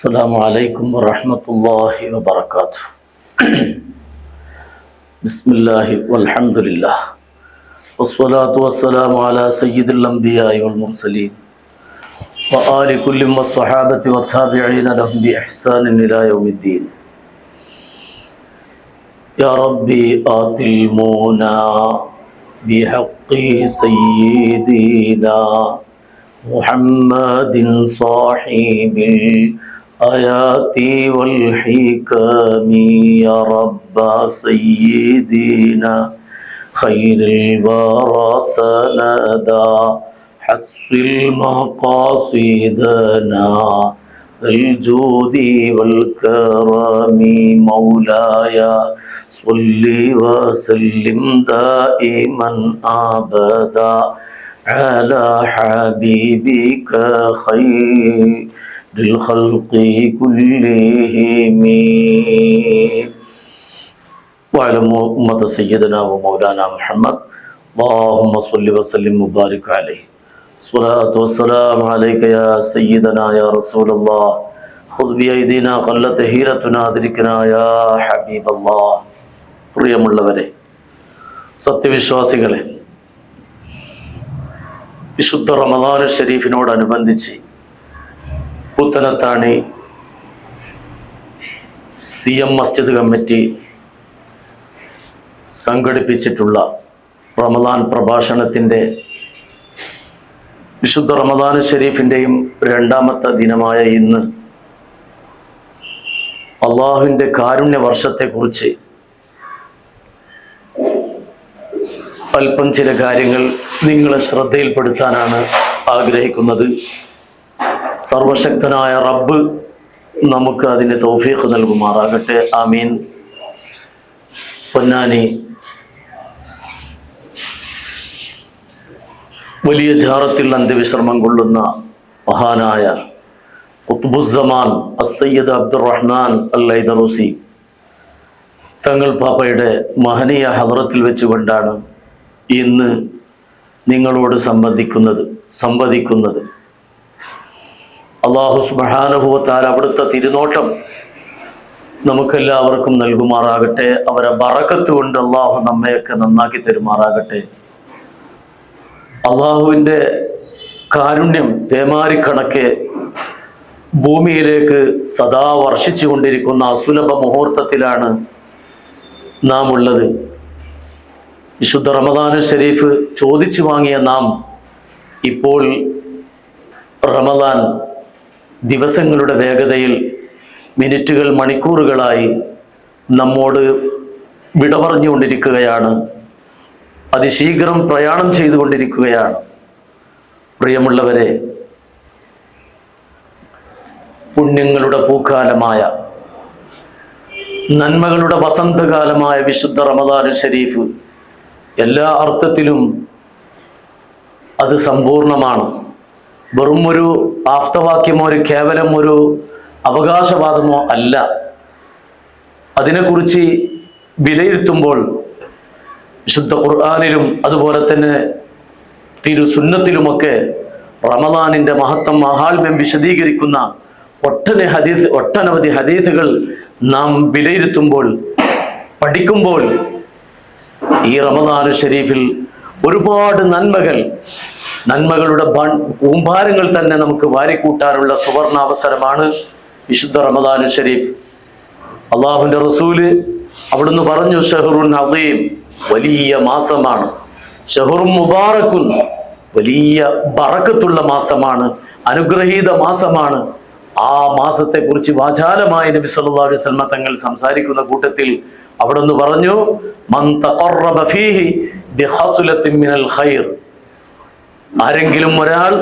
السلام عليكم ورحمة الله وبركاته. بسم الله والحمد لله. والصلاة والسلام على سيد الأنبياء والمرسلين وآل كل والصحابة والتابعين لهم بإحسان إلى يوم الدين. يا ربي آت المنى بحق سيدنا محمد صاحب الآيات والحكم يا رب سيدنا خير الورى سندا حسن المقاصدنا الجود والكرم مولاي صل وسلم دائما أبدا على حبيبك خير الخلق كلهم واعلم أمة سيدنا ومولانا محمد اللهم صل وسلم وبارك عليه الصلاة والسلام عليك يا سيدنا يا رسول الله خذ بأيدينا قلت هيرتنا أدركنا يا حبيب الله പ്രിയമുള്ളവരെ സത്യവിശ്വാസികളെ വിശുദ്ധ Ramadan ഷരീഫിനോടനുബന്ധിച്ച് Puthanathani C M Masjid committee സംഘടിപ്പിച്ചിട്ടുള്ള Ramadan പ്രഭാഷണത്തിന്റെ വിശുദ്ധ റമദാൻ ഷെരീഫിന്റെയും രണ്ടാമത്തെ ദിനമായ ഇന്ന് അള്ളാഹുവിന്റെ കാരുണ്യ വർഷത്തെക്കുറിച്ച് അല്പം ചില കാര്യങ്ങൾ നിങ്ങളെ ശ്രദ്ധയിൽപ്പെടുത്താനാണ് ആഗ്രഹിക്കുന്നത്. സർവശക്തനായ റബ്ബ് നമുക്ക് അതിന് തൗഫീഖ് നൽകുമാറാകട്ടെ. ആമീൻ. പൊന്നാനി വലിയ ജാറത്തിൽ അന്ത്യവിശ്രമം കൊള്ളുന്ന മഹാനായ കുത്തുബുസമാൻ അസയ്യദ് അബ്ദുറഹ്മാൻ അല്ലൈദറൂസി തങ്ങൾ പാപ്പയുടെ മഹനീയ ഹദ്രത്തിൽ വെച്ചുകൊണ്ടാണ് ഇന്ന് നിങ്ങളോട് സംബന്ധിക്കുന്നത് സംവദിക്കുന്നത്. അള്ളാഹു സുബാനുഭവത്താൽ അവിടുത്തെ തിരുനോട്ടം നമുക്കെല്ലാവർക്കും നൽകുമാറാകട്ടെ. അവരെ ബറക്കത്ത് കൊണ്ട് അള്ളാഹു നമ്മയൊക്കെ നന്നാക്കി തരുമാറാകട്ടെ. അള്ളാഹുവിന്റെ കാരുണ്യം പേമാരിക്കണക്കെ ഭൂമിയിലേക്ക് സദാ വർഷിച്ചു കൊണ്ടിരിക്കുന്ന അസുലഭ മുഹൂർത്തത്തിലാണ് നാം ഉള്ളത് വിശുദ്ധ റമദാൻ ഷരീഫ് ചോദിച്ചു വാങ്ങിയ നാം ഇപ്പോൾ റമദാൻ ദിവസങ്ങളുടെ വേഗതയിൽ മിനിറ്റുകൾ മണിക്കൂറുകളായി നമ്മോട് വിട പറഞ്ഞുകൊണ്ടിരിക്കുകയാണ് അതിശീഘ്രം പ്രയാണം ചെയ്തുകൊണ്ടിരിക്കുകയാണ്. പ്രിയമുള്ളവരെ പുണ്യങ്ങളുടെ പൂക്കാലമായ നന്മകളുടെ വസന്തകാലമായ വിശുദ്ധ റമദാൻ ഷരീഫ് എല്ലാ അർത്ഥത്തിലും അത് സമ്പൂർണമാണ്. വെറും ഒരു ആപ്തവാക്യമോ ഒരു കേവലം ഒരു അവകാശവാദമോ അല്ല. അതിനെക്കുറിച്ച് വിലയിരുത്തുമ്പോൾ ശുദ്ധ ഖുർആാനിലും അതുപോലെ തന്നെ തിരു സുന്നത്തിലുമൊക്കെ റമദാനിന്റെ മഹത്വം മഹാത്മ്യം വിശദീകരിക്കുന്ന ഒട്ടനെ ഹദീസ് ഒട്ടനവധി ഹദീസുകൾ നാം വിലയിരുത്തുമ്പോൾ പഠിക്കുമ്പോൾ ഈ റമദാനു ഷരീഫിൽ ഒരുപാട് നന്മകൾ നന്മകളുടെ കൂമ്പാരങ്ങൾ തന്നെ നമുക്ക് വാരിക്കൂട്ടാനുള്ള സുവർണ അവസരമാണ് വിശുദ്ധ റമദാനു ഷരീഫ്. അള്ളാഹുന്റെ റസൂൽ അവിടുന്ന് പറഞ്ഞു ഷെഹറുൻ അദീം വലിയ മാസമാണ്. ഷെഹറും മുബാറക്കുൻ വലിയ ബറക്കത്തുള്ള മാസമാണ് അനുഗ്രഹീത മാസമാണ്. ആ മാസത്തെ കുറിച്ച് വാചാലമായ നബി സല്ലല്ലാഹു അലൈഹി വസല്ലം തങ്ങൾ സംസാരിക്കുന്ന കൂട്ടത്തിൽ അവിടെ നിന്ന് പറഞ്ഞു മൻ തഖറബ ഫീഹി ബിഖസ്ലത്തിൻ മിനൽ ഖൈർ. ആരെങ്കിലും ഒരാൾ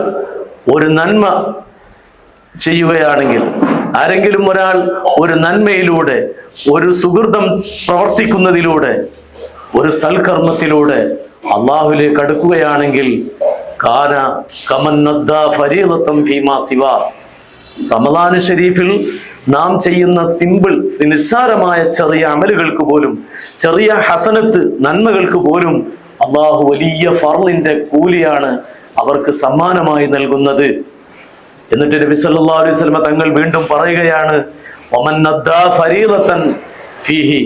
ഒരു നന്മ ചെയ്യുകയാണെങ്കിൽ ആരെങ്കിലും ഒരാൾ ഒരു നന്മയിലൂടെ ഒരു സുഹൃതം പ്രവർത്തിക്കുന്നതിലൂടെ ഒരു സൽക്കർമ്മത്തിലൂടെ അള്ളാഹുലേക്ക് അടുക്കുകയാണെങ്കിൽ കാന കമന്നദ്ദ ഫരീദത്തം ഫീമാ ശിവ റമദാന് ഷരീഫിൽ നാം ചെയ്യുന്ന സിമ്പിൾ നിസ്സാരമായ ചെറിയ അമലുകൾക്ക് പോലും ചെറിയ ഹസനത്ത് നന്മകൾക്ക് പോലും അള്ളാഹു വലിയ ഫർലിന്റെ കൂലിയാണ് അവർക്ക് സമ്മാനമായി നൽകുന്നത്. എന്നിട്ട് നബി സല്ലല്ലാഹു അലൈഹി വസല്ലമ തങ്ങൾ വീണ്ടും പറയുകയാണ് "വമൻ അദ്ദാ ഫരീദത്തൻ ഫീഹി.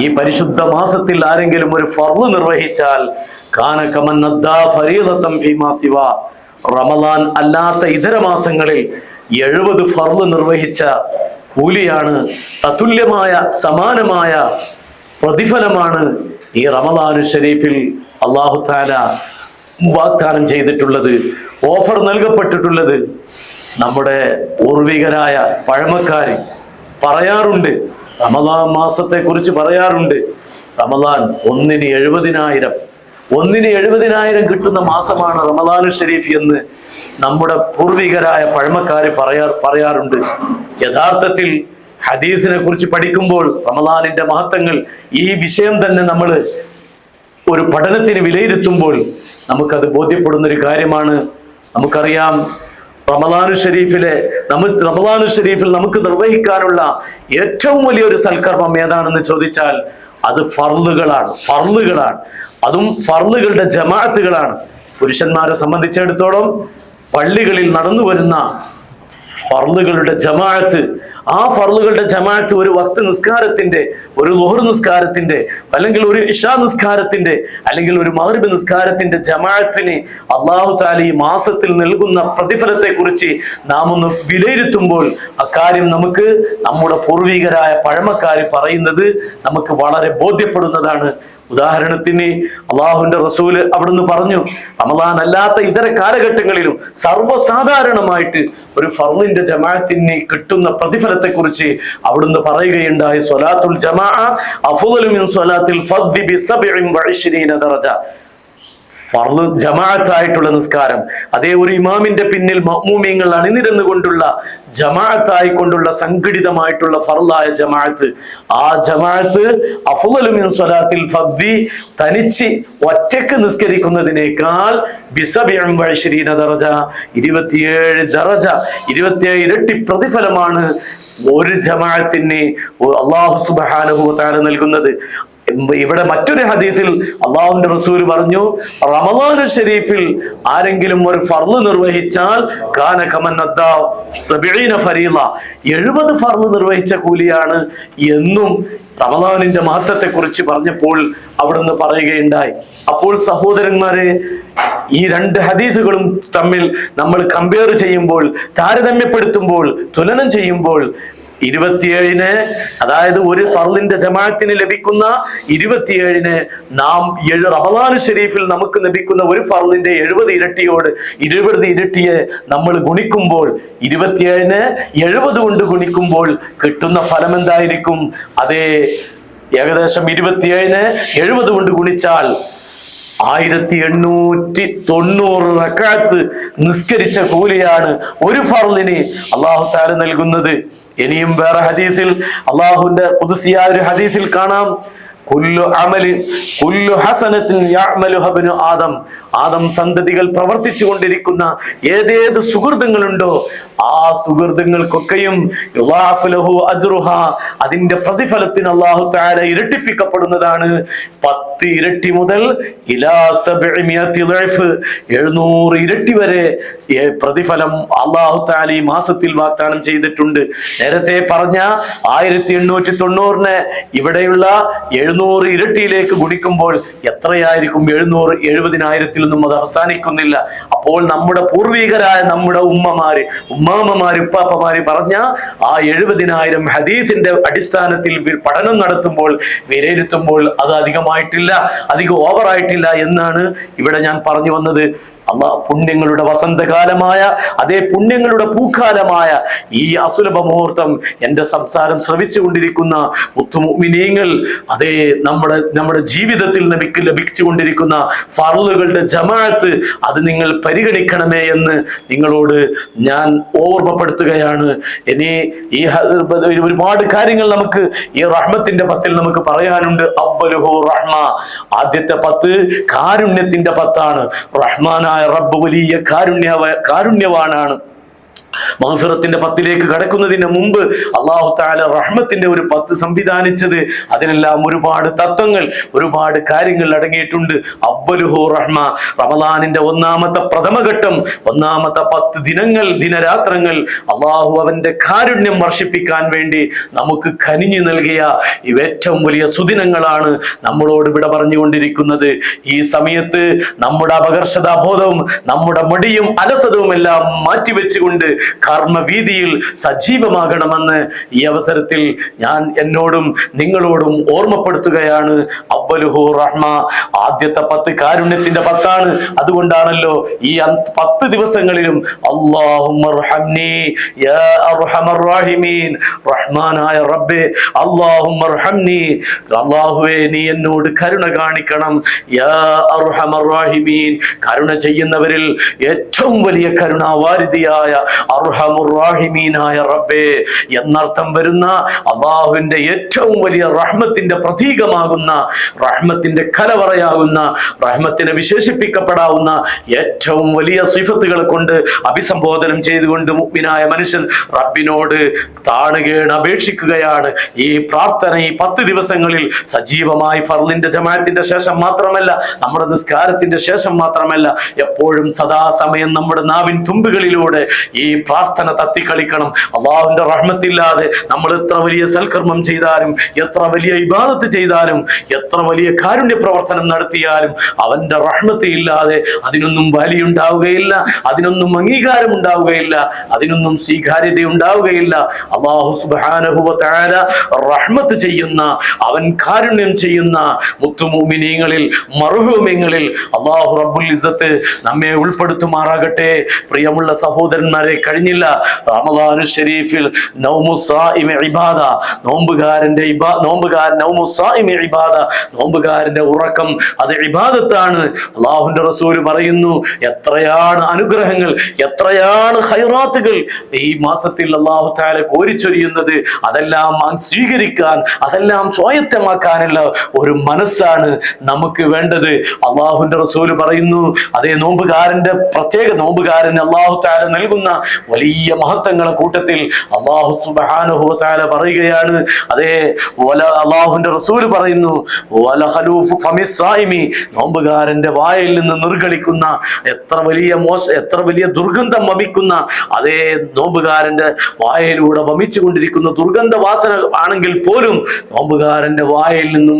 ഈ പരിശുദ്ധ മാസത്തിൽ ആരെങ്കിലും ഒരു ഫർൾ നിർവഹിച്ചാൽ കാന കമൻ അദ്ദാ ഫരീദത്തൻ ഫീമാ സിവാ. റമദാൻ അല്ലാത്ത ഇതര മാസങ്ങളിൽ എഴുപത് ഫർൾ നിർവഹിച്ച കൂലിയാണ് തതുല്യമായ സമാനമായ പ്രതിഫലമാണ് ഈ റമദാനു ഷരീഫിൽ അള്ളാഹു താല വാഗ്ദാനം ചെയ്തിട്ടുള്ളത് ഓഫർ നൽകപ്പെട്ടിട്ടുള്ളത് നമ്മുടെ പൂർവികരായ പഴമക്കാർ പറയാറുണ്ട്. റമദാൻ മാസത്തെ കുറിച്ച് പറയാറുണ്ട്. റമദാൻ ഒന്നിന് എഴുപതിനായിരം. ഒന്നിന് എഴുപതിനായിരം കിട്ടുന്ന മാസമാണ് റമദാനു ഷെരീഫ് എന്ന് നമ്മുടെ പൂർവികരായ പഴമക്കാർ പറയാ പറയാറുണ്ട്. യഥാർത്ഥത്തിൽ ഹദീസിനെ കുറിച്ച് പഠിക്കുമ്പോൾ റമദാനിന്റെ മഹത്വങ്ങൾ ഈ വിഷയം തന്നെ നമ്മൾ ഒരു പഠനത്തിന് വിലയിരുത്തുമ്പോൾ നമുക്കത് ബോധ്യപ്പെടുന്ന ഒരു കാര്യമാണ്. നമുക്കറിയാം റമദാനു ഷരീഫിലെ നമ്മൾ റമദാനു ഷരീഫിൽ നമുക്ക് നിർവഹിക്കാനുള്ള ഏറ്റവും വലിയൊരു സൽക്കർമ്മം ഏതാണെന്ന് ചോദിച്ചാൽ അത് ഫർളുകളാണ് ഫർളുകളാണ്. അതും ഫർളുകളുടെ ജമാഅത്തുകളാണ്. പുരുഷന്മാരെ സംബന്ധിച്ചിടത്തോളം പള്ളികളിൽ നടന്നു വരുന്ന ഫർളുകളുടെ ജമാഅത്ത്. ആ ഫർളുകളുടെ ജമാഅത്ത് ഒരു വക്ത് നിസ്കാരത്തിന്റെ ഒരു ലോഹർ നിസ്കാരത്തിന്റെ അല്ലെങ്കിൽ ഒരു ഇഷാ നിസ്കാരത്തിന്റെ അല്ലെങ്കിൽ ഒരു മഗ്രിബ് നിസ്കാരത്തിന്റെ ജമാഅത്തിന് അള്ളാഹു താല ഈ മാസത്തിൽ നൽകുന്ന പ്രതിഫലത്തെ കുറിച്ച് നാം ഒന്ന് വിലയിരുത്തുമ്പോൾ അക്കാര്യം നമുക്ക് നമ്മുടെ പൂർവികരായ പഴമക്കാർ പറയുന്നത് നമുക്ക് വളരെ ബോധ്യപ്പെടുന്നതാണ്. ഉദാഹരണത്തിന് അള്ളാഹുവിന്റെ റസൂൽ അവിടുന്ന് പറഞ്ഞു റമദാൻ അല്ലാത്ത ഇതര കാലഘട്ടങ്ങളിലും സർവസാധാരണമായിട്ട് ഒരു ഫർളിന്റെ ജമാഅത്തിന് കിട്ടുന്ന പ്രതിഫലത്തെ കുറിച്ച് അവിടുന്ന് പറയുകയുണ്ടായി സ്വലാത്തുൽ ജമാഅ അഫ്ളലു മിൻ സ്വലാത്തിൽ ബി വഇശ്രീന ഫർൾ ജമാഅത്തായിട്ടുള്ള നിസ്കാരം. അതേ ഒരു ഇമാമിന്റെ പിന്നിൽ മമ്മൂമിയങ്ങൾ അണിനിരന്നു കൊണ്ടുള്ള ജമാഅത്തായി കൊണ്ടുള്ള സംഘടിതമായിട്ടുള്ള ഫർളായ ജമാഅത്ത്. ആ ജമാഅത്ത് അഫ്ളലു മിൻ സ്വലാത്തിൽ ഫദ്ദി തനിച്ച് ഒറ്റയ്ക്ക് നിസ്കരിക്കുന്നതിനേക്കാൾ ബിസബിയം വഇശ്രീന ദറജ ഇരുപത്തിയേഴ് ദറജ ഇരുപത്തിയേഴ് ഇരട്ടി പ്രതിഫലമാണ് ഒരു ജമാഅത്തിന് അള്ളാഹു തആല നൽകുന്നത്. ഇവിടെ മറ്റൊരു ഹദീസിൽ അള്ളാഹുവിന്റെ റസൂൽ പറഞ്ഞു റമദാനു ഷെരീഫിൽ ആരെങ്കിലും ഒരു ഫർൾ നിർവഹിച്ചാൽ കാന എഴുപത് ഫർൾ നിർവഹിച്ച കൂലിയാണ് എന്നും റമദാനിന്റെ മഹത്വത്തെ കുറിച്ച് പറഞ്ഞപ്പോൾ അവിടുന്ന് പറയുകയുണ്ടായി. അപ്പോൾ സഹോദരന്മാരെ ഈ രണ്ട് ഹദീസുകളും തമ്മിൽ നമ്മൾ കമ്പയർ ചെയ്യുമ്പോൾ താരതമ്യപ്പെടുത്തുമ്പോൾ തുലനം ചെയ്യുമ്പോൾ ഇരുപത്തിയേഴിന് അതായത് ഒരു ഫർലിന്റെ ജമാഅത്തിന് ലഭിക്കുന്ന ഇരുപത്തിയേഴിന് നാം ഏഴ് റമദാൻ ഷെരീഫിൽ നമുക്ക് ലഭിക്കുന്ന ഒരു ഫർലിന്റെ എഴുപത് ഇരട്ടിയോട് ഇരുപത് ഇരട്ടിയെ നമ്മൾ ഗുണിക്കുമ്പോൾ ഇരുപത്തിയേഴിന് എഴുപത് കൊണ്ട് ഗുണിക്കുമ്പോൾ കിട്ടുന്ന ഫലം എന്തായിരിക്കും? അതേ ഏകദേശം ഇരുപത്തിയേഴിന് എഴുപത് കൊണ്ട് ഗുണിച്ചാൽ ആയിരത്തി എണ്ണൂറ്റി തൊണ്ണൂറ് റക്കാത്ത് നിസ്കരിച്ച കൂലിയാണ് ഒരു ഫർലിന് അള്ളാഹു താര നൽകുന്നത്. ഇനിയും വേറെ ഹദീസിൽ അള്ളാഹുവിന്റെ പുതുസിയായ ഒരു ഹദീസിൽ കാണാം. ആദം. ആദം സന്തതികൾ പ്രവർത്തിച്ചു കൊണ്ടിരിക്കുന്ന ഏതേത് സുഹൃത്തുങ്ങളുണ്ടോ ആ സുഹൃതങ്ങൾക്കൊക്കെയും അതിന്റെ പ്രതിഫലത്തിന് അള്ളാഹു താര ഇരട്ടിപ്പിക്കപ്പെടുന്നതാണ്. പത്ത് ഇരട്ടി മുതൽ എഴുന്നൂറ് ഇരട്ടി വരെ പ്രതിഫലം അള്ളാഹു താല ഈ മാസത്തിൽ വാഗ്ദാനം ചെയ്തിട്ടുണ്ട്. നേരത്തെ പറഞ്ഞ ആയിരത്തി എണ്ണൂറ്റി തൊണ്ണൂറിന് ഇവിടെയുള്ള എഴുന്നൂറ് ഇരട്ടിയിലേക്ക് ഗുണിക്കുമ്പോൾ എത്രയായിരിക്കും എഴുന്നൂറ് എഴുപതിനായിരത്തിൽ നിന്നും അത് അവസാനിക്കുന്നില്ല. അപ്പോൾ നമ്മുടെ പൂർവികരായ നമ്മുടെ ഉമ്മമാര് ഉമ്മാമ്മമാര് ഉപ്പാപ്പമാര് പറഞ്ഞ ആ എഴുപതിനായിരം ഹദീസിന്റെ അടിസ്ഥാനത്തിൽ പഠനം നടത്തുമ്പോൾ വിലയിരുത്തുമ്പോൾ അത് അധികമായിട്ടില്ല അധികം ഓവറായിട്ടില്ല എന്നാണ് ഇവിടെ ഞാൻ പറഞ്ഞു വന്നത്. അള്ളാ പുണ്യങ്ങളുടെ വസന്തകാലമായ അതേ പുണ്യങ്ങളുടെ പൂക്കാലമായ ഈ അസുലഭ മുഹൂർത്തം എന്റെ സംസാരം ശ്രവിച്ചുകൊണ്ടിരിക്കുന്ന മുത്തുമിനീങ്ങൾ അതേ നമ്മുടെ നമ്മുടെ ജീവിതത്തിൽ ലഭിക്ക് ലഭിച്ചുകൊണ്ടിരിക്കുന്ന ഫർളുകളുടെ ജമാഅത്ത് അത് നിങ്ങൾ പരിഗണിക്കണമേ എന്ന് നിങ്ങളോട് ഞാൻ ഓർമ്മപ്പെടുത്തുകയാണ്. ഇനി ഈ ഒരുപാട് കാര്യങ്ങൾ നമുക്ക് ഈ റഹ്മത്തിന്റെ പത്തിൽ നമുക്ക് പറയാനുണ്ട്. അബ്ബലുഹോ റഹ്മ. ആദ്യത്തെ പത്ത് കാരുണ്യത്തിന്റെ പത്താണ്. റഹ്മാനായ റബ്ബ് വലിയ കാരുണ്യ കാരുണ്യവാനാണ്. മഹഫിറത്തിന്റെ പത്തിലേക്ക് കടക്കുന്നതിന് മുമ്പ് അള്ളാഹു താല റഹ്മത്തിന്റെ ഒരു പത്ത് സംവിധാനിച്ചത്. അതിനെല്ലാം ഒരുപാട് തത്വങ്ങൾ ഒരുപാട് കാര്യങ്ങൾ അടങ്ങിയിട്ടുണ്ട്. അബ്ബലുഹു റഹ്മ. റമലാനിന്റെ ഒന്നാമത്തെ പ്രഥമഘട്ടം ഒന്നാമത്തെ പത്ത് ദിനങ്ങൾ ദിനരാത്രങ്ങൾ അള്ളാഹു അവന്റെ കാരുണ്യം വർഷിപ്പിക്കാൻ വേണ്ടി നമുക്ക് കനിഞ്ഞു നൽകിയ ഏറ്റവും വലിയ സുദിനങ്ങളാണ് നമ്മളോട് ഇവിടെ പറഞ്ഞുകൊണ്ടിരിക്കുന്നത്. ഈ സമയത്ത് നമ്മുടെ അപകർഷതാബോധവും നമ്മുടെ മടിയും അലസതവും എല്ലാം മാറ്റിവെച്ചുകൊണ്ട് കർമ്മവീതിയിൽ സജീവമാകണമെന്ന് ഈ അവസരത്തിൽ ഞാൻ എന്നോടും നിങ്ങളോടും ഓർമ്മപ്പെടുത്തുകയാണ്. അബ്ബലുഹു റഹ്മ ആദ്യത്തെ പത്ത് കാരുണ്യത്തിന്റെ പത്താണ്. അതുകൊണ്ടാണല്ലോ ഈ പത്ത് ദിവസങ്ങളിലും റഹ്മാനായ റബ്ബേ അള്ളാഹുവേ നീ എന്നോട് കരുണ കാണിക്കണം. കരുണ ചെയ്യുന്നവരിൽ ഏറ്റവും വലിയ കരുണാവാരിധിയായ അർഹമുറാഹിമീനായ റബ്ബേ എന്നർത്ഥം വരുന്ന അള്ളാഹുവിന്റെ ഏറ്റവും വലിയ റഹ്മത്തിന്റെ പ്രതീകമാകുന്ന റഹ്മത്തിന്റെ കലവറയാകുന്ന റഹ്മത്തിനെ വിശേഷിപ്പിക്കപ്പെടാവുന്ന ഏറ്റവും വലിയ സിഫത്തുകളെ കൊണ്ട് അഭിസംബോധനം ചെയ്തുകൊണ്ട് മുഗ്മിനായ മനുഷ്യൻ റബ്ബിനോട് താണുകേണ് അപേക്ഷിക്കുകയാണ്. ഈ പ്രാർത്ഥന ഈ പത്ത് ദിവസങ്ങളിൽ സജീവമായി ഫർലിന്റെ ജമാഅത്തിന്റെ ശേഷം മാത്രമല്ല നമ്മുടെ നിസ്കാരത്തിന്റെ ശേഷം മാത്രമല്ല എപ്പോഴും സദാസമയം നമ്മുടെ നാവിൻ തുമ്പുകളിലൂടെ ഈ പ്രാർത്ഥന തത്തിക്കളിക്കണം. അള്ളാഹുവിന്റെ റഹ്മത്തില്ലാതെ നമ്മൾ എത്ര വലിയ സൽക്കർമ്മം ചെയ്താലും എത്ര വലിയ ഇബാദത്ത് ചെയ്താലും എത്ര വലിയ കാരുണ്യ പ്രവർത്തനം നടത്തിയാലും അവന്റെ റഹ്മത്ത് ഇല്ലാതെ അതിനൊന്നും വലിയുണ്ടാവുകയില്ല അതിനൊന്നും അംഗീകാരം ഉണ്ടാവുകയില്ല അതിനൊന്നും സ്വീകാര്യത ഉണ്ടാവുകയില്ല അള്ളാഹു സുബാനഹുവ താര റഹ്മത്ത് ചെയ്യുന്ന അവൻ കാരുണ്യം ചെയ്യുന്ന മുത്തുമൂമിനീങ്ങളിൽ മറുഹൂമ്യങ്ങളിൽ അള്ളാഹു റബ്ബുൽ ഇസത്ത് നമ്മെ ഉൾപ്പെടുത്തുമാറാകട്ടെ. പ്രിയമുള്ള സഹോദരന്മാരെ കഴിഞ്ഞില്ല. റമദാനു ഷരീഫിൽ ഇബാദ. നോമ്പുകാരന്റെ ഇബാ നോമ്പുകാരൻ ഇബാദ. നോമ്പുകാരന്റെ ഉറക്കം അത് ഇബാദത്താണ്. അള്ളാഹുന്റെ റസൂൽ പറയുന്നു എത്രയാണ് അനുഗ്രഹങ്ങൾ എത്രയാണ് ഹൈറാത്തുകൾ ഈ മാസത്തിൽ അള്ളാഹു താല കോരിച്ചൊരിയുന്നത് അതെല്ലാം സ്വീകരിക്കാൻ അതെല്ലാം സ്വായത്തമാക്കാനുള്ള ഒരു മനസ്സാണ് നമുക്ക് വേണ്ടത്. അള്ളാഹുന്റെ റസൂൽ പറയുന്നു അതേ നോമ്പുകാരന്റെ പ്രത്യേക നോമ്പുകാരൻ അള്ളാഹു താല നൽകുന്ന വലിയ മഹത്വങ്ങളെ കൂട്ടത്തിൽ അള്ളാഹു സുബ്ഹാനഹു താല പറയുകയാണ്. അതേ വല അള്ളാഹുന്റെ റസൂൽ പറയുന്നു നോമ്പുകാരന്റെ വായിൽ നിന്ന് നിർഗളിക്കുന്ന എത്ര വലിയ മോശ എത്ര വലിയ ദുർഗന്ധം വമിക്കുന്ന അതേ നോമ്പുകാരന്റെ വായയിലൂടെ വമിച്ചു കൊണ്ടിരിക്കുന്ന ദുർഗന്ധ വാസന ആണെങ്കിൽ പോലും നോമ്പുകാരന്റെ വായിൽ നിന്നും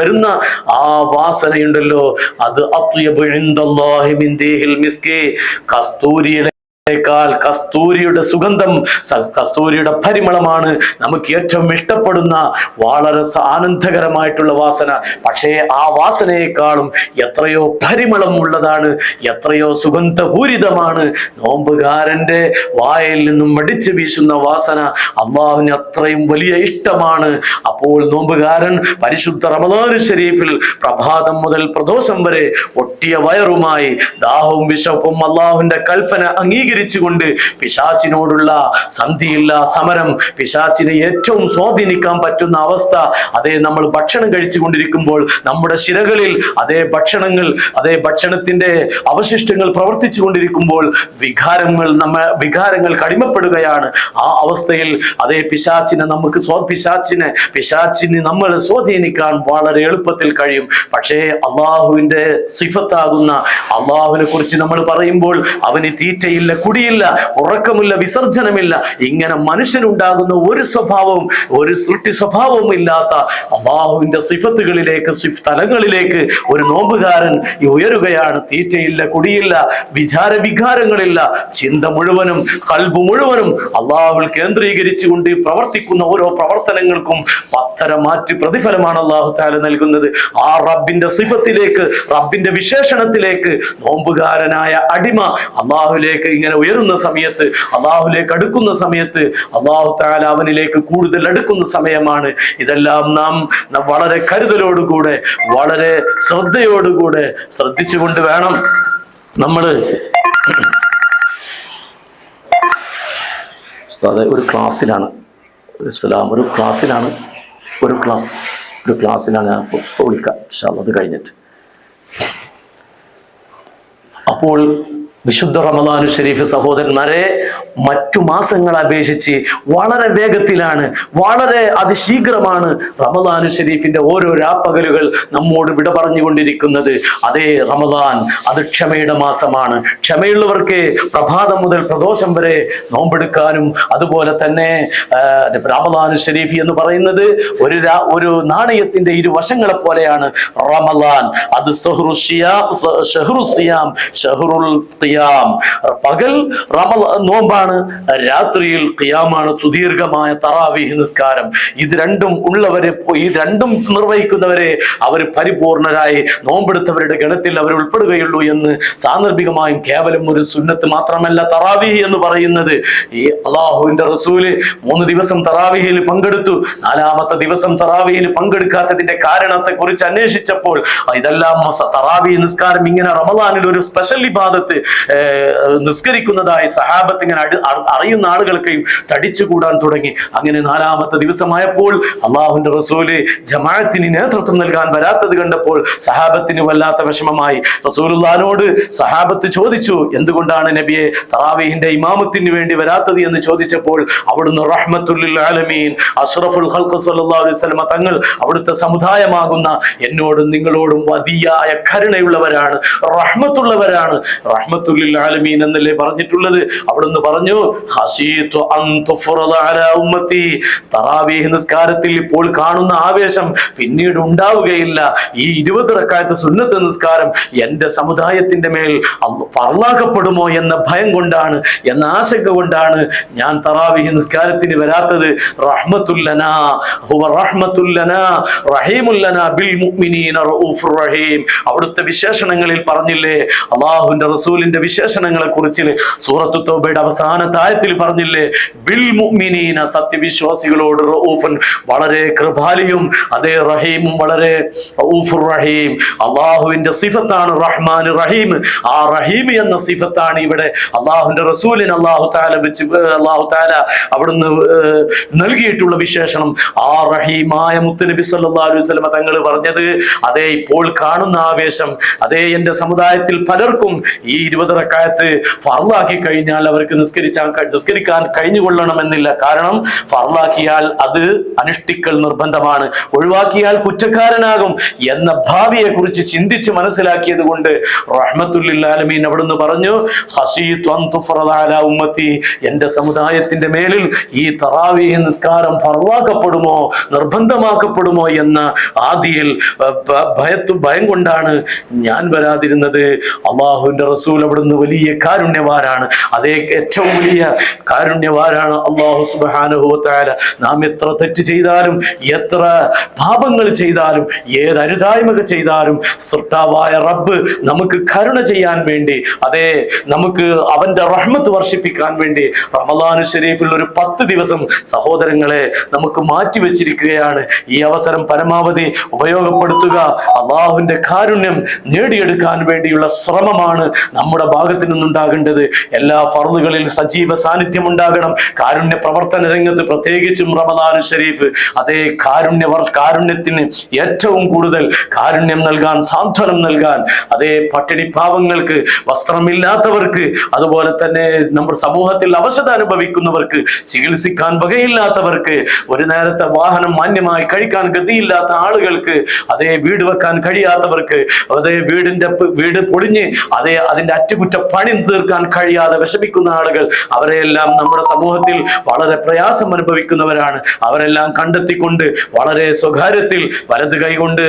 വരുന്ന ആ വാസനയുണ്ടല്ലോ. അത് കസ്തൂരിയുടെ േക്കാൾ കസ്തൂരിയുടെ സുഗന്ധം കസ്തൂരിയുടെ പരിമളമാണ് നമുക്ക് ഏറ്റവും ഇഷ്ടപ്പെടുന്ന വളരെ ആനന്ദകരമായിട്ടുള്ള വാസന. പക്ഷേ ആ വാസനയെക്കാളും എത്രയോ പരിമളം ഉള്ളതാണ് എത്രയോ സുഗന്ധപൂരിതമാണ്. നോമ്പുകാരന്റെ വായിൽ നിന്നും മടിച്ചു വീശുന്ന വാസന അള്ളാഹുവിന് അത്രയും വലിയ ഇഷ്ടമാണ്. അപ്പോൾ നോമ്പുകാരൻ പരിശുദ്ധ റമദാൻ ഷരീഫിൽ പ്രഭാതം മുതൽ പ്രദോഷം വരെ ഒട്ടിയ വയറുമായി ദാഹവും വിശപ്പും അള്ളാഹുവിന്റെ കൽപ്പന അംഗീകരിച്ചുകൊണ്ട് പിശാച്ചിനോടുള്ള സന്ധിയില്ല സമരം പിശാച്ചിനെ ഏറ്റവും സ്വാധീനിക്കാൻ പറ്റുന്ന അവസ്ഥ അതേ നമ്മൾ ഭക്ഷണം കഴിച്ചുകൊണ്ടിരിക്കുമ്പോൾ നമ്മുടെ ശിരകളിൽ അതേ ഭക്ഷണങ്ങൾ അതേ ഭക്ഷണത്തിന്റെ അവശിഷ്ടങ്ങൾ പ്രവർത്തിച്ചു കൊണ്ടിരിക്കുമ്പോൾ വികാരങ്ങൾ നമ്മ വികാരങ്ങൾ കടിമപ്പെടുകയാണ്. ആ അവസ്ഥയിൽ അതേ പിശാച്ചിനെ നമുക്ക് സ്വ പിശാച്ചിനെ പിശാച്ചിനെ നമ്മൾ സ്വാധീനിക്കാൻ വളരെ എളുപ്പത്തിൽ കഴിയും. പക്ഷേ അള്ളാഹുവിന്റെ സിഫത്താകുന്ന അള്ളാഹുവിനെ കുറിച്ച് നമ്മൾ പറയുമ്പോൾ അവന് തീറ്റയില്ല കുടിയില്ല ഉറക്കമില്ല വിസർജനമില്ല. ഇങ്ങനെ മനുഷ്യനുണ്ടാകുന്ന ഒരു സ്വഭാവവും ഒരു സൃഷ്ടി സ്വഭാവവും ഇല്ലാത്ത അള്ളാഹുവിന്റെ സിഫത്തുകളിലേക്ക് സിഫ് തലങ്ങളിലേക്ക് ഒരു നോമ്പുകാരൻ ഉയരുകയാണ്. തീറ്റയില്ല കുടിയില്ല വിചാര വികാരങ്ങളില്ല ചിന്ത മുഴുവനും കൽബ് മുഴുവനും അള്ളാഹുവിൽ കേന്ദ്രീകരിച്ചുകൊണ്ട് പ്രവർത്തിക്കുന്ന ഓരോ പ്രവർത്തനങ്ങൾക്കും പത്തര മാറ്റി പ്രതിഫലമാണ് അള്ളാഹു താല നൽകുന്നത്. ആ റബ്ബിന്റെ സിഫത്തിലേക്ക് റബ്ബിന്റെ വിശേഷണത്തിലേക്ക് നോമ്പുകാരനായ അടിമ അള്ളാഹുലേക്ക് ഇങ്ങനെ ഉയരുന്ന സമയത്ത് അള്ളാഹുലേക്ക് അടുക്കുന്ന സമയത്ത് അള്ളാഹു താല അവനിലേക്ക് കൂടുതൽ അടുക്കുന്ന സമയമാണ്. ഇതെല്ലാം നാം വളരെ കരുതലോടുകൂടെ വളരെ ശ്രദ്ധയോടുകൂടെ ശ്രദ്ധിച്ചുകൊണ്ട് വേണം നമ്മൾ ഒരു ക്ലാസ്സിലാണ്. ഇസ്ലാം ഒരു ക്ലാസ്സിലാണ്. ഒരു ക്ലാ ഒരു ക്ലാസ്സിലാണ് ഞാൻ വിളിക്കാം. അത് കഴിഞ്ഞിട്ട്. അപ്പോൾ വിശുദ്ധ റമദാനു ഷെരീഫ് സഹോദരന്മാരെ മറ്റു മാസങ്ങളെ അപേക്ഷിച്ച് വളരെ വേഗത്തിലാണ് വളരെ അതിശീഘ്രമാണ് റമദാനു ഷെരീഫിന്റെ ഓരോ രാപ്പകലുകൾ നമ്മോട് വിട പറഞ്ഞുകൊണ്ടിരിക്കുന്നത്. അതേ റമദാൻ അത് ക്ഷമയുടെ മാസമാണ്. ക്ഷമയുള്ളവർക്ക് പ്രഭാതം മുതൽ പ്രദോഷം വരെ നോമ്പെടുക്കാനും അതുപോലെ തന്നെ റമദാനു ഷെരീഫ് എന്ന് പറയുന്നത് ഒരു ഒരു നാണയത്തിന്റെ ഇരുവശങ്ങളെ പോലെയാണ് റമദാൻ. അത് സഹ്റു ഷിയാം ഷഹ്റു ഖിയാം. പകൽ റമൽ നോമ്പാണ് രാത്രിയിൽ ഖിയാമാണ് സുദീർഘമായ തറാവീഹ് നിസ്കാരം. ഇത് രണ്ടും ഉള്ളവരെ ഇത് രണ്ടും നിർവഹിക്കുന്നവരെ അവർ പരിപൂർണരായി നോമ്പെടുത്തവരുടെ ഗണത്തിൽ അവർ ഉൾപ്പെടുകയുള്ളൂ എന്ന് സാന്ദർഭികമായും കേവലം ഒരു സുന്നത്ത് മാത്രമല്ല തറാവീഹ് എന്ന് പറയുന്നത്. ഈ അള്ളാഹുവിന്റെ റസൂൽ മൂന്ന് ദിവസം തറാവീഹിൽ പങ്കെടുത്തു. നാലാമത്തെ ദിവസം തറാവീഹിൽ പങ്കെടുക്കാത്തതിന്റെ കാരണത്തെ കുറിച്ച് അന്വേഷിച്ചപ്പോൾ ഇതെല്ലാം തറാവി നിസ്കാരം ഇങ്ങനെ റമദാനിൽ ഒരു സ്പെഷ്യൽ ഏർ, നിസ്കരിക്കുന്നതായി സഹാബത്ത് ഇങ്ങനെ അറിയുന്ന ആളുകൾക്കെയും തടിച്ചുകൂടാൻ തുടങ്ങി. അങ്ങനെ നാലാമത്തെ ദിവസമായപ്പോൾ അള്ളാഹുന്റെ റസൂൽ ജമാഅത്തിന് നേതൃത്വം നൽകാൻ വരാത്തത് കണ്ടപ്പോൾ സഹാബത്തിന് വല്ലാത്ത വിഷമമായി. റസൂലുള്ളാനോട് സഹാബത്ത് ചോദിച്ചു എന്തുകൊണ്ടാണ് നബിയെ തറാവീഹിന്റെ ഇമാമത്തിന് വേണ്ടി വരാത്തത് എന്ന് ചോദിച്ചപ്പോൾ അവിടുന്ന് റഹ്മത്തുല്ലിൽ ആലമീൻ അഷ്റഫുൽ ഖൽഖ് സല്ലല്ലാഹു അലൈഹി തങ്ങൾ അവിടുത്തെ സമുദായമാകുന്ന എന്നോടും നിങ്ങളോടും വലിയായ കരുണയുള്ളവരാണ് റഹ്മത്തുള്ളവരാണ്. ആലമീൻ എന്നല്ലേ പറഞ്ഞിട്ടുള്ളത്? അവിടുന്ന് പറഞ്ഞു "ഖശീതു അൻ തുഫ്റദ അലാ ഉമ്മത്തി. നിസ്കാരത്തിൽ ഇപ്പോൾ കാണുന്ന ആവേശം പിന്നീട് ഉണ്ടാവുകയില്ല. ഈ ഇരുപത് റക്കായത്ത് സുന്നത്ത് നിസ്കാരം എന്റെ സമുദായത്തിന്റെ മേൽ പറളാക്കപ്പെടുമോ എന്ന ഭയം കൊണ്ടാണ് എന്ന ആശങ്ക കൊണ്ടാണ് ഞാൻ തറാവീഹ് നിസ്കാരത്തിന് വരാത്തത്. ബിൽ റഹീം. അവിടുത്തെ വിശേഷണങ്ങളിൽ പറഞ്ഞില്ലേ അള്ളാഹുവിന്റെ റസൂലിന്റെ വിശേഷണങ്ങളെ കുറിച്ച് സൂറത്തു തൗബയുടെ അവസാന ആയത്തിൽ പറഞ്ഞില്ലേ ബിൽ മുഅ്മിനീന സത്യവിശ്വാസികളോട് റഊഫൻ വളരെ കൃപാലിയും അതേ റഹീമും വളരെ റഊഫുർ റഹീം. അള്ളാഹുവിന്റെ സിഫത്താണ് റഹ്മാൻ റഹീം. ആ റഹീം എന്ന സിഫത്താണ് ഇവിടെ അള്ളാഹുവിന്റെ റസൂലിന് അള്ളാഹു താല വെച്ച് അള്ളാഹു താല അവിടുന്ന് നൽകിയിട്ടുള്ള വിശേഷണം. ആ റഹീമായ മുത്തുനബി സല്ലല്ലാഹു അലൈഹി വസല്ലമ തങ്ങൾ പറഞ്ഞത് അതേ ഇപ്പോൾ കാണുന്ന ആവേശം അതേ എന്റെ സമുദായത്തിൽ പലർക്കും ഈ ഇരുപത് റക്കായത്ത് ഫർലാക്കി കഴിഞ്ഞാൽ അവർക്ക് നിസ്കരിച്ചാൽ നിസ്കരിക്കാൻ കഴിഞ്ഞുകൊള്ളണമെന്നില്ല. കാരണം ഫർലാക്കിയാൽ അത് അനുഷ്ഠിക്കൽ നിർബന്ധമാണ്. ഒഴിവാക്കിയാൽ കുറ്റക്കാരനാകും എന്ന ഭാവിയെ കുറിച്ച് ചിന്തിച്ച് മനസ്സിലാക്കിയത് കൊണ്ട് റഹ്മത്തുല്ലാലമീൻ അവിടുന്ന് പറഞ്ഞു "ഖശീതു അൻ അലാ ഉമ്മത്തി. എന്റെ സമുദായത്തിന്റെ മേലിൽ ഈ തറാവി നിസ്കാരം ഫർവാക്കപ്പെടുമോ നിർബന്ധമാക്കപ്പെടുമോ എന്ന ആദിയിൽ ഭയത്തു ഭയം കൊണ്ടാണ് ഞാൻ വരാതിരുന്നത്. അള്ളാഹുവിന്റെ റസൂൽ അവിടുന്ന് വലിയ കാരുണ്യവാരാണ്. അതേ ഏറ്റവും വലിയ കാരുണ്യവാരാണ് അള്ളാഹു സുബ്ഹാനഹു വതആല. നാം എത്ര തെറ്റ് ചെയ്താലും എത്ര പാപങ്ങൾ ചെയ്താലും ഏത് ചെയ്താലും സൃഷ്ടാവായ റബ്ബ് നമുക്ക് കരുണ ചെയ്യാൻ വേണ്ടി അതേ നമുക്ക് അവന്റെ റഹ്മത്ത് വർഷിപ്പിക്കാൻ വേണ്ടി റമദാനു ഷരീഫിൽ ഒരു പത്ത് ദിവസം സഹോദരങ്ങളെ നമുക്ക് മാറ്റിവെച്ചിരിക്കുകയാണ് ഈ അവസരം പരമാവധി ഉപയോഗപ്പെടുത്തുക. അള്ളാഹുവിന്റെ കാരുണ്യം നേടിയെടുക്കാൻ വേണ്ടിയുള്ള ശ്രമമാണ് നമ്മുടെ ഭാഗത്തു നിന്നുണ്ടാകേണ്ടത് എല്ലാ ഫറുകളിൽ സജീവ സാന്നിധ്യം ഉണ്ടാകണം. കാരുണ്യ പ്രവർത്തന രംഗത്ത് പ്രത്യേകിച്ചും റമദാനു ഷരീഫ് അതേ കാരുണ്യ വർ- കാരുണ്യത്തിന് ഏറ്റവും കൂടുതൽ കാരുണ്യം നൽകാൻ സാന്ത്വനം നൽകാൻ അതേ പട്ടിണി പാവങ്ങൾക്ക് വസ്ത്രമില്ലാത്തവർക്ക് അതുപോലെ തന്നെ നമ്മുടെ സമൂഹത്തിൽ അവശത അനുഭവിക്കുന്നവർക്ക് ചികിത്സിക്കാൻ വകയില്ലാത്തവർക്ക് ഒരു നേരത്തെ വാഹനം മാന്യമായി കഴിക്കാൻ ഗതിയില്ലാത്ത ആളുകൾക്ക് അതേ വീട് വെക്കാൻ കഴിയാത്തവർക്ക് അതേ വീടിന്റെ വീട് പൊളിഞ്ഞ് അതേ അതിന്റെ അറ്റുകുറ്റ പണി തീർക്കാൻ കഴിയാതെ വിഷമിക്കുന്ന ആളുകൾ അവരെയെല്ലാം നമ്മുടെ സമൂഹത്തിൽ വളരെ പ്രയാസം അനുഭവിക്കുന്നവരാണ്. അവരെല്ലാം കണ്ടെത്തിക്കൊണ്ട് വളരെ സ്വകാര്യത്തിൽ വലത് കൈകൊണ്ട്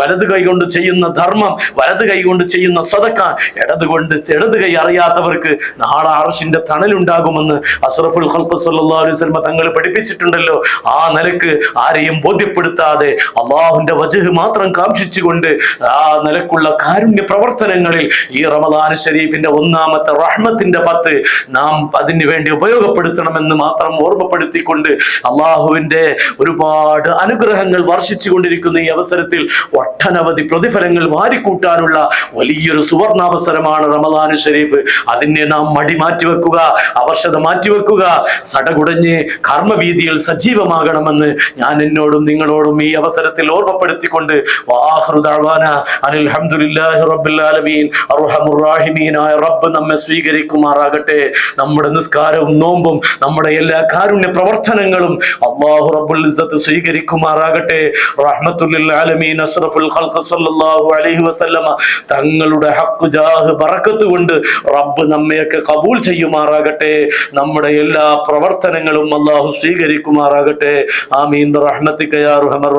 വലത് കൈകൊണ്ട് ചെയ്യുന്ന ധർമ്മം വലത് കൈകൊണ്ട് ചെയ്യുന്ന സ്വതക്ക ഇടത് കൊണ്ട് ഇടത് കൈ അറിയാത്തവർക്ക് നാളെ അറഷിന്റെ തണലുണ്ടാകുമെന്ന് അസ്രഫുൽ സല്ലല്ലാഹു അലൈഹി വസല്ലം തങ്ങൾ പഠിപ്പിച്ചിട്ടുണ്ടല്ലോ. ആ നിലയ്ക്ക് ആരെയും ബോധ്യപ്പെടുത്താതെ അള്ളാഹുന്റെ വജഹ് മാത്രം കാക്ഷിച്ചുകൊണ്ട് ആ നിലക്കുള്ള കാരുണ്യ പ്രവർത്തനങ്ങളിൽ ഈ റമദാൻ ഷരീഫിന്റെ ഒന്നാമത്തെ റഹ്മത്തിന്റെ പത്ത് നാം അതിന് വേണ്ടി ഉപയോഗപ്പെടുത്തണമെന്ന് മാത്രം ഓർമ്മപ്പെടുത്തിക്കൊണ്ട് അള്ളാഹുവിന്റെ ഒരുപാട് അനുഗ്രഹങ്ങൾ വർഷിച്ചു കൊണ്ടിരിക്കുന്ന ഈ അവസരത്തിൽ ഒട്ടനവധി പ്രതിഫലങ്ങൾ വാരിക്കൂട്ടാനുള്ള വലിയൊരു സുവർണാവസരമാണ് റമദാൻ ഷരീഫ് അതിനെ നാം മടി മാറ്റിവെക്കുക അവർഷത മാറ്റിവെക്കുക സടകുടഞ്ഞ് കർമ്മവീതിയിൽ സജീവമാകണമെന്ന് ഞാൻ എന്നോടും നിങ്ങളോടും ഈ അവസരത്തിൽ ഓർമ്മപ്പെടുത്തിക്കൊണ്ട് വാഹൃദാന അനിൽ ഹംദുലില്ലാഹി റബ്ബിൽ ആലമീൻ. റാഹിമീനായ റബ്ബ് നമ്മെ സ്വീകരിക്കുമാറാകട്ടെ. നമ്മുടെ നിസ്കാരവും നോമ്പും നമ്മുടെ എല്ലാ കാരുണ്യ പ്രവർത്തനങ്ങളും അള്ളാഹു റബ്ബുൽ ഇസ്സത്ത് സ്വീകരിക്കുമാറാകട്ടെ. റഹ്മത്തുല്ലിൽ ആലമീൻ അസ്റഫുൽ ഖൽഖ സല്ലല്ലാഹു അലൈഹി വസല്ലമ തങ്ങളുടെ ഹക്ക് ജാഹ് ബറക്കത്ത് കൊണ്ട് റബ്ബ് നമ്മയൊക്കെ കബൂൽ ചെയ്യുമാറാകട്ടെ. നമ്മുടെ എല്ലാ പ്രവർത്തനങ്ങളും അള്ളാഹു സ്വീകരിക്കുമാറാകട്ടെ. ആമീൻ. റഹ്മത്തിക യാ അർഹമർ